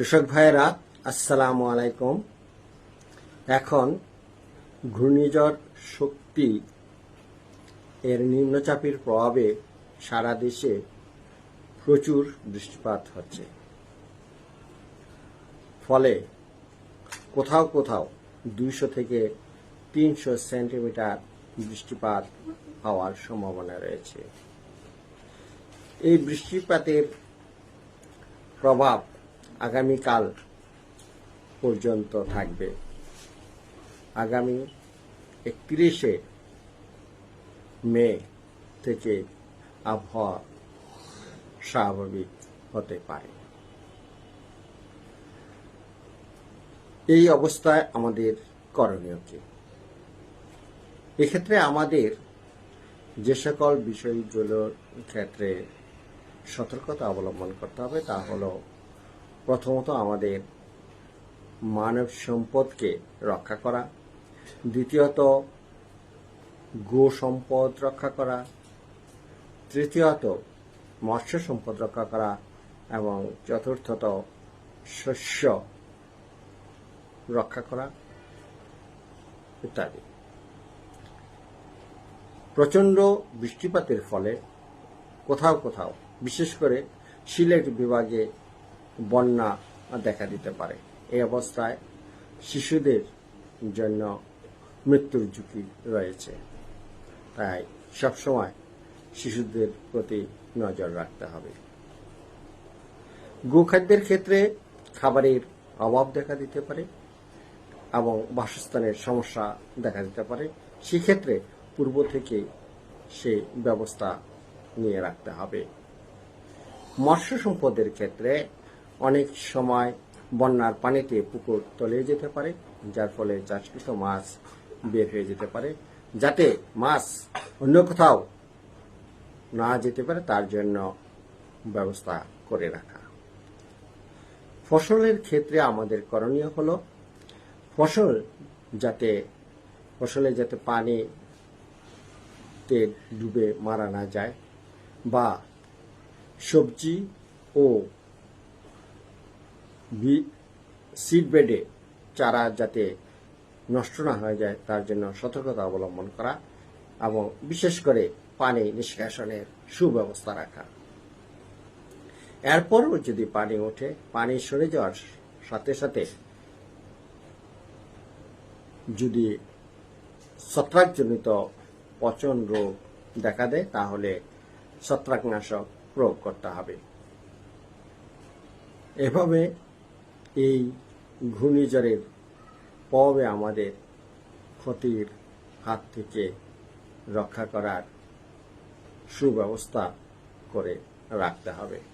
কৃষক ভাইয়েরা, আসসালামু আলাইকুম। এখন ঘূর্ণিঝড় শক্তি এর নিম্নচাপের প্রভাবে সারা দেশে প্রচুর বৃষ্টিপাত হচ্ছে। ফলে কোথাও কোথাও দুইশো থেকে তিনশো সেন্টিমিটার বৃষ্টিপাত হওয়ার সম্ভাবনা রয়েছে। এই বৃষ্টিপাতের প্রভাব আগামীকাল পর্যন্ত থাকবে। আগামী একত্রিশে মে থেকে আবহাওয়া স্বাভাবিক হতে পারে। এই অবস্থায় আমাদের করণীয় কি? এক্ষেত্রে আমাদের যে সকল বিষয়গুলোর ক্ষেত্রে সতর্কতা অবলম্বন করতে হবে, তা হলো প্রথমত আমাদের মানব সম্পদকে রক্ষা করা। দ্বিতীয়ত গো সম্পদ রক্ষা করা। তৃতীয়ত মৎস্য সম্পদ রক্ষা করা। এবং চতুর্থত, শস্য রক্ষা করা ইত্যাদি। প্রচণ্ড বৃষ্টিপাতের ফলে কোথাও কোথাও, বিশেষ করে সিলেট বিভাগে বন্যা দেখা দিতে পারে। এই অবস্থায় শিশুদের জন্য মৃত্যুর ঝুঁকি রয়েছে। তাই সবসময় শিশুদের প্রতি নজর রাখতে হবে। গোখাদ্যের ক্ষেত্রে খাবারের অভাব দেখা দিতে পারে এবং বাসস্থানের সমস্যা দেখা দিতে পারে। সেক্ষেত্রে পূর্ব থেকে সে ব্যবস্থা নিয়ে রাখতে হবে। মৎস্য সম্পদের ক্ষেত্রে অনেক সময় বন্যার পানিতে পুকুর তলে যেতে পারে, যার ফলে চাষকৃত মাছ বের হয়ে যেতে পারে। যাতে মাছ অন্য কোথাও না যেতে পারে, তার জন্য ব্যবস্থা করে রাখা। ফসলের ক্ষেত্রে আমাদের করণীয় হলো, ফসল যাতে, ফসলে যাতে পানিতে ডুবে মারা না যায়, বা সবজি ও সিড বেডে চারা যাতে নষ্ট না হয়ে যায়, তার জন্য সতর্কতা অবলম্বন করা এবং বিশেষ করে পানি নিষ্কাশনের সুব্যবস্থা রাখা। এরপরও যদি পানি ওঠে, পানি সরে যাওয়ার সাথে সাথে যদি ছত্রাকজনিত পচন রোগ দেখা দেয়, তাহলে ছত্রাকনাশক প্রয়োগ করতে হবে। এভাবে এই ঘূর্ণিঝড়ের প্রভাবে আমাদের ক্ষতির হাত থেকে রক্ষা করার সুব্যবস্থা করে রাখতে হবে।